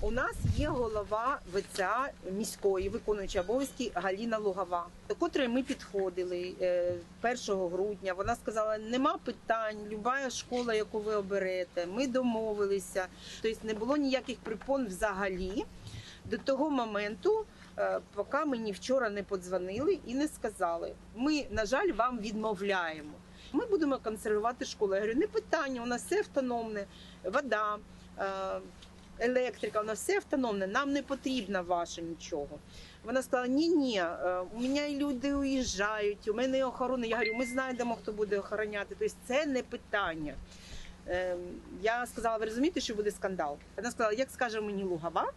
У нас є голова ВЦА міської виконуюча обов'язки Галіна Лугова, до котрої ми підходили е, 1 грудня. Вона сказала: нема питань, люба школа, яку ви оберете. Ми домовилися. Тобто не було ніяких припон взагалі до того моменту, е, поки мені вчора не подзвонили і не сказали. Ми, на жаль, вам відмовляємо. Ми будемо консервувати школу. Я говорю, не питання, у нас все автономне, вода. Е, електрика, вона все автономне, нам не потрібно ваше нічого. Вона сказала: ні, ні, у мене і люди уїжджають, у мене охорона. Я говорю, ми знайдемо, хто буде охороняти. Тобто це не питання. Ем, Я сказала, ви розумієте, що буде скандал? Вона сказала, як скаже мені Лугова,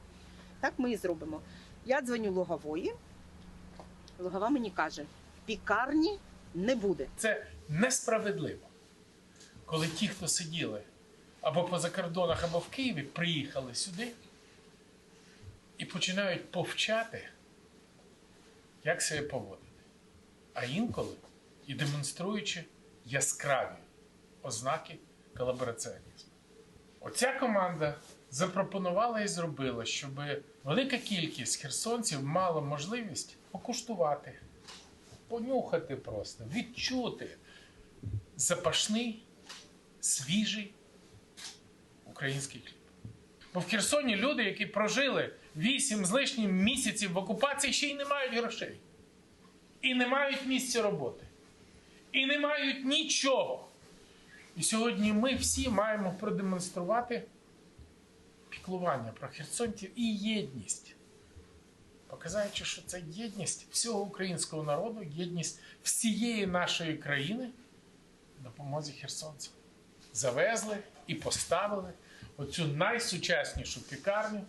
так ми і зробимо. Я дзвоню Лугової. Лугова мені каже: пікарні не буде. Це несправедливо. Коли ті, хто сиділи або по закордонах, або в Києві, приїхали сюди і починають повчати, як себе поводити. А інколи і демонструючи яскраві ознаки колабораціонізму. Оця команда запропонувала і зробила, щоб велика кількість херсонців мала можливість покуштувати, понюхати просто, відчути запашний, свіжий український хліб. Бо в Херсоні люди, які прожили 8 з лишнім місяців в окупації, ще й не мають грошей. І не мають місця роботи. І не мають нічого. І сьогодні ми всі маємо продемонструвати піклування про херсонців і єдність. Показуючи, що це єдність всього українського народу, єдність всієї нашої країни допомозі херсонцям. Завезли і поставили оцю найсучаснішу пікарню,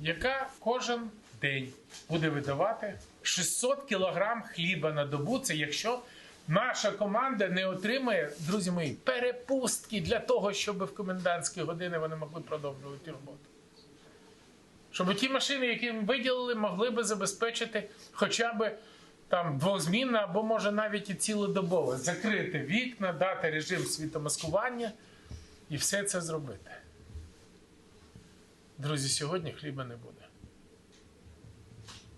яка кожен день буде видавати 600 кілограм хліба на добу. Це якщо наша команда не отримає, друзі мої, перепустки для того, щоб в комендантські години вони могли продовжувати роботу. Щоб ті машини, які їм виділили, могли би забезпечити хоча б там двозмінно або може навіть і цілодобово закрити вікна, дати режим світомаскування і все це зробити. Друзі, сьогодні хліба не буде.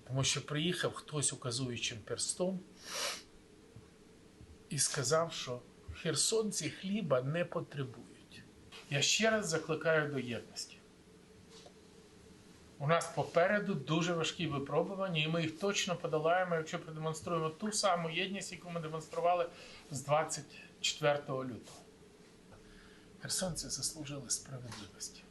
Тому що приїхав хтось указуючим перстом і сказав, що херсонці хліба не потребують. Я ще раз закликаю до єдності. У нас попереду дуже важкі випробування, і ми їх точно подолаємо, якщо продемонструємо ту саму єдність, яку ми демонстрували з 24 лютого. Херсонці заслужили справедливості.